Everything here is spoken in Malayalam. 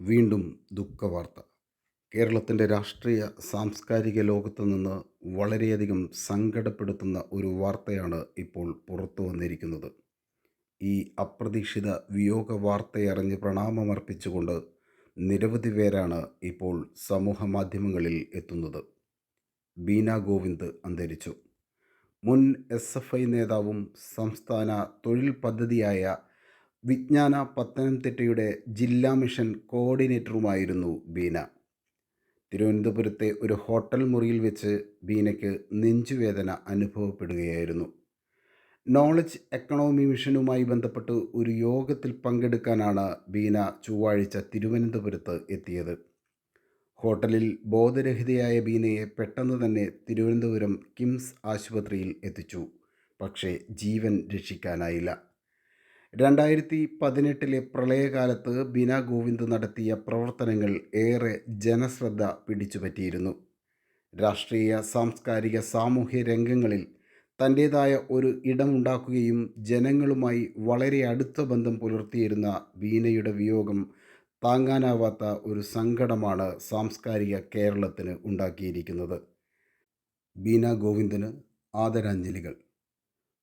വീണ്ടും ദുഃഖവാർത്ത. കേരളത്തിന്റെ രാഷ്ട്രീയ സാംസ്കാരിക ലോകത്ത് നിന്ന് വളരെയധികം സങ്കടപ്പെടുത്തുന്ന ഒരു വാർത്തയാണ് ഇപ്പോൾ പുറത്തു വന്നിരിക്കുന്നത്. ഈ അപ്രതീക്ഷിത വിയോഗ വാർത്തയറിഞ്ഞ് പ്രണാമമർപ്പിച്ചുകൊണ്ട് നിരവധി പേരാണ് ഇപ്പോൾ സമൂഹ മാധ്യമങ്ങളിൽ എത്തുന്നത്. ബീന ഗോവിന്ദ് അന്തരിച്ചു. മുൻ എസ് എഫ് ഐ നേതാവും സംസ്ഥാന തൊഴിൽ പദ്ധതിയായ വിജ്ഞാന പത്തനംതിട്ടയുടെ ജില്ലാ മിഷൻ കോർഡിനേറ്ററുമായിരുന്നു ബീന. തിരുവനന്തപുരത്തെ ഒരു ഹോട്ടൽ മുറിയിൽ വെച്ച് ബീനയ്ക്ക് നെഞ്ചുവേദന അനുഭവപ്പെടുകയായിരുന്നു. നോളജ് എക്കണോമി മിഷനുമായി ബന്ധപ്പെട്ട് ഒരു യോഗത്തിൽ പങ്കെടുക്കാനാണ് ബീന ചൊവ്വാഴ്ച തിരുവനന്തപുരത്ത് എത്തിയത്. ഹോട്ടലിൽ ബോധരഹിതയായ ബീനയെ പെട്ടെന്ന് തന്നെ തിരുവനന്തപുരം കിംസ് ആശുപത്രിയിൽ എത്തിച്ചു. പക്ഷേ ജീവൻ രക്ഷിക്കാനായില്ല. രണ്ടായിരത്തി പതിനെട്ടിലെ പ്രളയകാലത്ത് ബിന ഗോവിന്ദ് നടത്തിയ പ്രവർത്തനങ്ങൾ ഏറെ ജനശ്രദ്ധ പിടിച്ചുപറ്റിയിരുന്നു. രാഷ്ട്രീയ സാംസ്കാരിക സാമൂഹ്യ രംഗങ്ങളിൽ തന്റേതായ ഒരു ഇടമുണ്ടാക്കുകയും ജനങ്ങളുമായി വളരെ അടുത്ത ബന്ധം പുലർത്തിയിരുന്ന ബീനയുടെ വിയോഗം താങ്ങാനാവാത്ത ഒരു സങ്കടമാണ് സാംസ്കാരിക കേരളത്തിന് ഉണ്ടാക്കിയിരിക്കുന്നത്. ബീന ഗോവിന്ദന് ആദരാഞ്ജലികൾ.